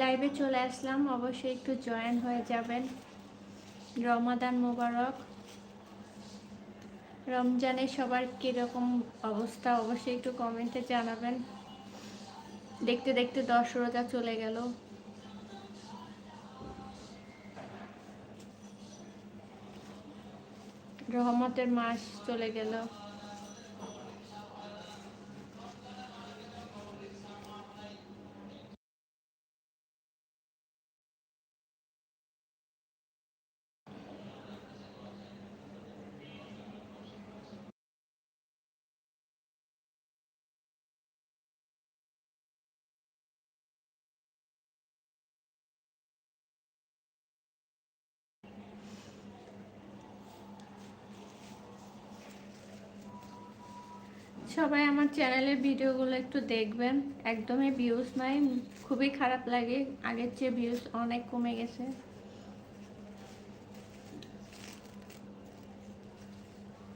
লাইভে চলে আসলাম। অবশ্যই একটু জয়েন হয়ে যাবেন। রমাদান মোবারক। রমজানে সবার কীরকম অবস্থা অবশ্যই একটু কমেন্টে জানাবেন। দেখতে দেখতে রোজা চলে গেল। রহমতের মাস চলে গেল। সবাই আমার চ্যানেলের ভিডিওগুলো একটু দেখবেন। একদমই ভিউজ নাই, খুবই খারাপ লাগে। আগের চেয়ে ভিউজ অনেক কমে গেছে।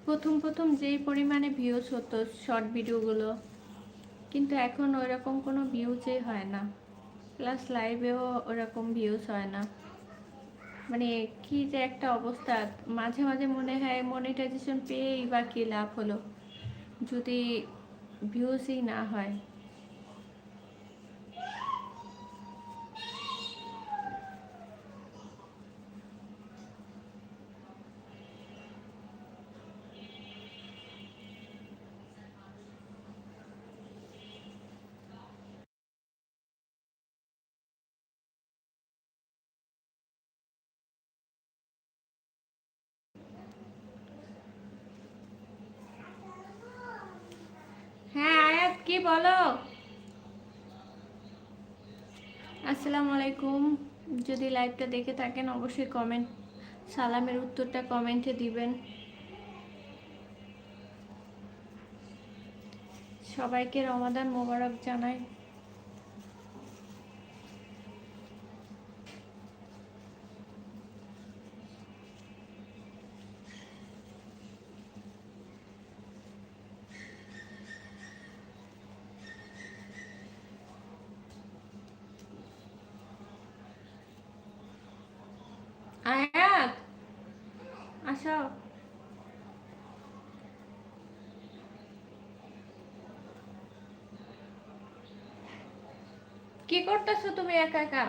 প্রথম প্রথম যেই পরিমাণে ভিউজ হতো শর্ট ভিডিওগুলো, কিন্তু এখন ওইরকম কোনো ভিউজই হয় না। প্লাস লাইভেও ওরকম ভিউজ হয় না। মানে কি যে একটা অবস্থা। মাঝে মাঝে মনে হয় মনিটাইজেশন পেয়েই বা কী লাভ হলো। যদি ভিউজই না হয় হ্যাঁ আয়াত কি বলো? আসসালামু আলাইকুম। যদি লাইভটা দেখে থাকেন, অবশ্যই কমেন্ট সালামের উত্তরটা কমেন্টে দিবেন। সবাইকে রমাদান মোবারক জানাই। আয়াত আসো। কি করতেছো তুমি একা একা?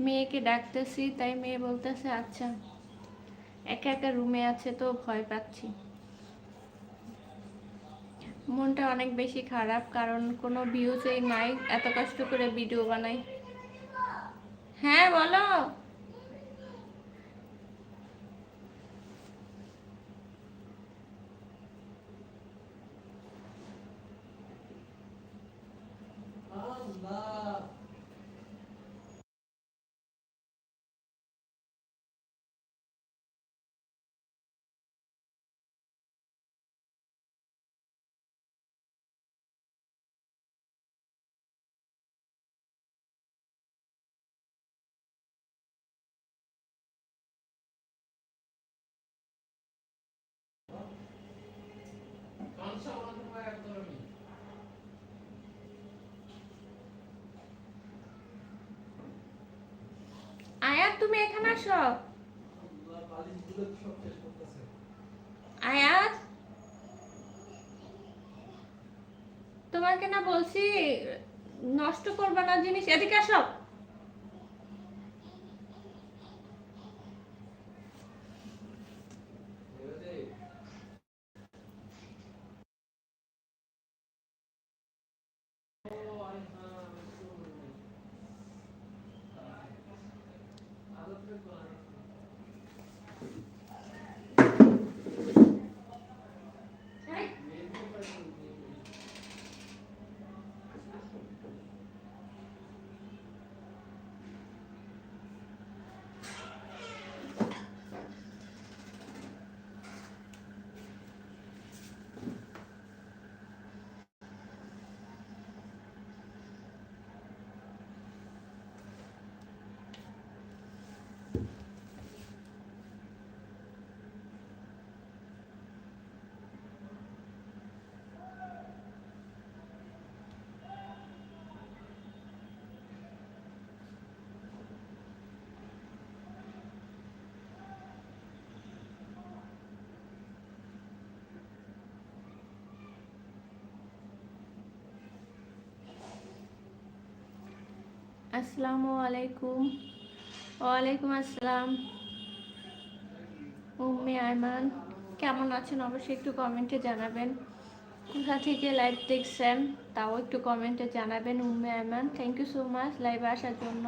মেয়েকে ডাকতেছি, তাই মেয়ে বলতেছে আচ্ছা একা একা রুমে আছে তো, ভয় পাচ্ছি। মনটা অনেক বেশি খারাপ, কারণ কোনো ভিউজই নাই, এত কষ্ট করে ভিডিও বানাই। হ্যাঁ বলো। আয়াত তুমি এখানে আসো। আয়াত তোমাকে না বলছি নষ্ট করবে না জিনিস। এদিকে আসো। আসসালামু আলাইকুম। ওয়ালাইকুম আসসালাম। উম্মে আয়মান কেমন আছেন অবশ্যই একটু কমেন্টে জানাবেন। কোথা থেকে লাইভ দেখছেন, তাও একটু কমেন্টে জানাবেন Umme Ayman thank you so much লাইভে আসার জন্য।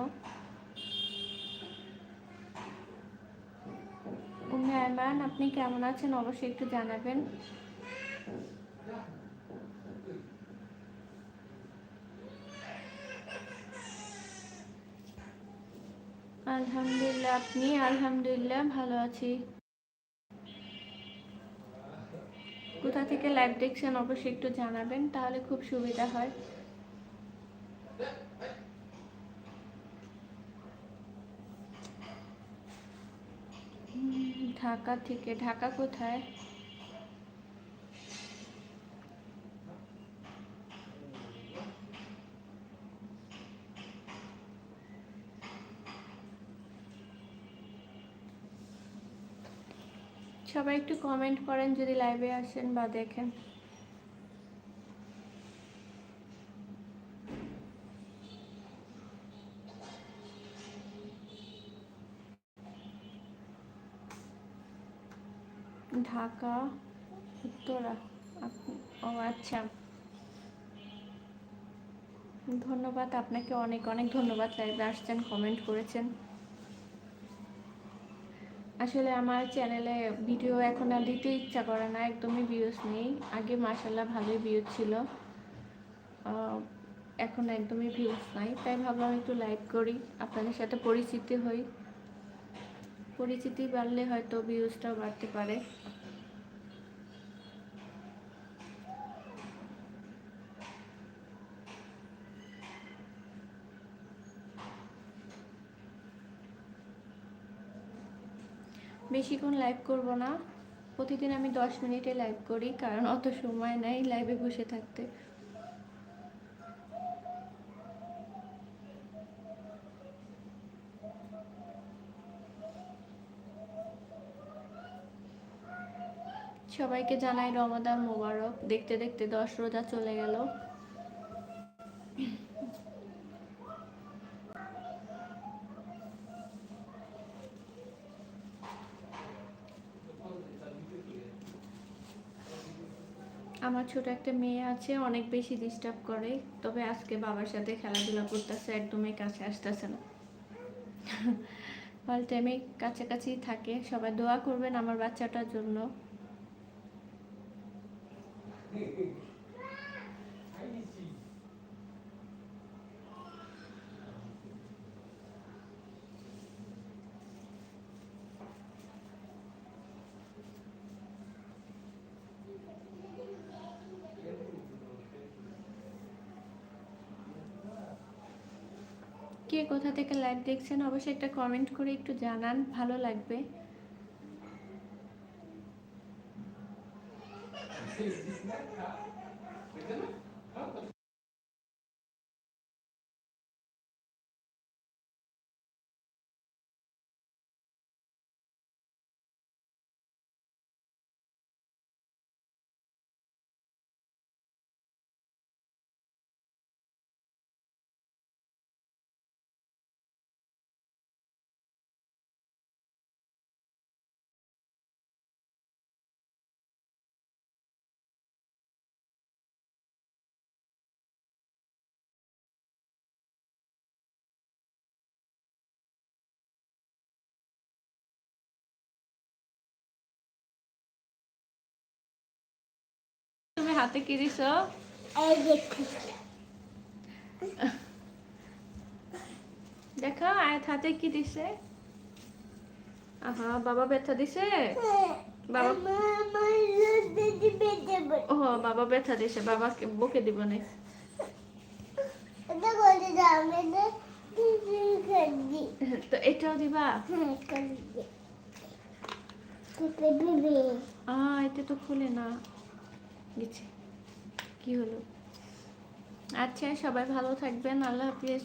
উম্মে আয়মান আপনি কেমন আছেন অবশ্যই একটু জানাবেন। আলহামদুলিল্লাহ, আপনি? আলহামদুলিল্লাহ, ভালো আছি। কোথা থেকে লাইভ দেখছেন অবশ্যই একটু জানাবেন, তাহলে খুব সুবিধা হয়। ঢাকা থেকে, ঢাকা কোথায়? সবাই একটু কমেন্ট করেন যদি লাইভে আসেন বা দেখেন। ঢাকা, উত্তরা ও আচ্ছা। ধন্যবাদ, আপনাকে অনেক অনেক ধন্যবাদ লাইভে আসছেন কমেন্ট করেছেন। আসলে আমার চ্যানেলে ভিডিও এখন আর দিতে ইচ্ছা করে না, একদমই ভিউজ নেই। আগে মাসাল্লাহ ভালোই ভিউজ ছিল। এখন একদমই ভিউজ নাই। তাই ভাবলাম একটু লাইভ করি, আপনাদের সাথে পরিচিতি হই। পরিচিতি বাড়লে হয়তো ভিউজটাও বাড়তে পারে। বেশিক্ষণ লাইভ করব না। প্রতিদিন আমি দশ মিনিটে লাইভ করি, কারণ অত সময় নেই লাইভে বসে থাকতে। সবাইকে জানাই রমাদান মোবারক। দেখতে দেখতে দশ রোজা চলে গেল। আমার ছোট একটা মেয়ে আছে, অনেক বেশি ডিস্টার্ব করে। তবে আজকে বাবার সাথে খেলাধুলা করতেছে, একদমই কাছে আসতেছে না। অল টাইমে কাছাকাছি থাকে। সবাই দোয়া করবেন আমার বাচ্চাটার জন্য। কে কোথা থেকে লাইভ দেখছেন অবশ্যই একটা কমেন্ট করে একটু জানান ভালো লাগবে। হাতে কি দিছো? দেখো আয়াত হাতে কি দিছে? আহা বাবা ব্যথা দিছে? বাবা ও বাবা ব্যথা দিছে বাবাকে বকে দিব না তো এটাও দিবা? আ এটা তো খুলে না। গেছে। কি হলো? আচ্ছা সবাই ভালো থাকবেন আল্লাহ হাফিজ।